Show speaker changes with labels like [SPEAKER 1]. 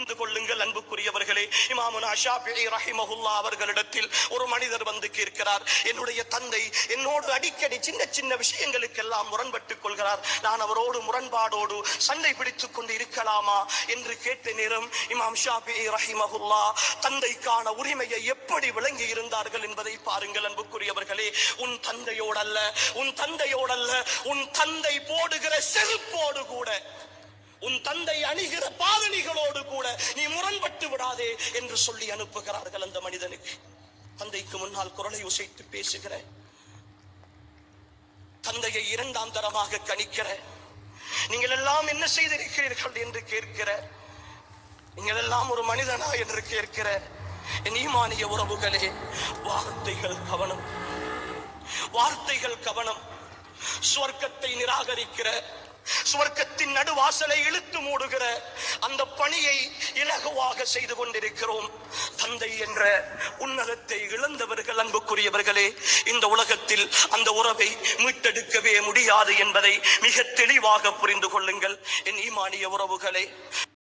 [SPEAKER 1] புரிந்து கொள்ளுங்கள் அன்புக்குரியவர்களே. இமாமுனா ரஹிமஹுல்லா அவர்களிடத்தில் ஒரு மனிதர் வந்து கேட்கிறார். என்னுடைய தந்தை என்னோடு அடிக்கடி சின்ன சின்ன விஷயங்களுக்கெல்லாம் முரண்பட்டுக் கொள்கிறார். நான் அவரோடு முரண்பாடோடு சண்டை பிடித்துக் கொண்டு இருக்கலாமா? என்று கேட்ட நேரம் இமாம் ஷாபி ரஹிமஹுல்லா தந்தைக்கான உரிமையை எப்படி விளங்கி இருந்தார்கள் என்பதை பாருங்கள் அன்புக்குரியவர்களே. உன் தந்தையோடல்ல உன் தந்தையோடல்ல உன் தந்தை போடுகிற செருப்போடு கூட உன் தந்தை அணிகிற பாதணிகளோடு கூட நீ முரண்பட்டு விடாதே என்று சொல்லி அனுப்புகிறார்கள் அந்த மனிதனுக்கு. தந்தைக்கு முன்னால் குரலை உசைத்து பேசுகிற தந்தையை இரண்டாம் தரமாக கணிக்கிற நீங்கள் எல்லாம் என்ன செய்திருக்கிறீர்கள் என்று கேட்கிற நீங்கள் எல்லாம் ஒரு மனிதனா என்று கேட்கிற என் ஈமானிய உறவுகளே வார்த்தைகள் கவனம். வார்த்தைகள் கவனம். சுவர்க்கத்தை நிராகரிக்கிற சுவர்க்கத்தின் நடுவாசலை இழுத்து மூடுகிற அந்த பணியை இலகுவாக செய்து கொண்டிருக்கிறோம். தந்தை என்ற உன்னதத்தை இழந்தவர்கள் அன்புக்குரியவர்களே இந்த உலகத்தில் அந்த உறவை மீட்டெடுக்கவே முடியாது என்பதை மிக தெளிவாக புரிந்து கொள்ளுங்கள். என் ஈமானிய உறவுகளே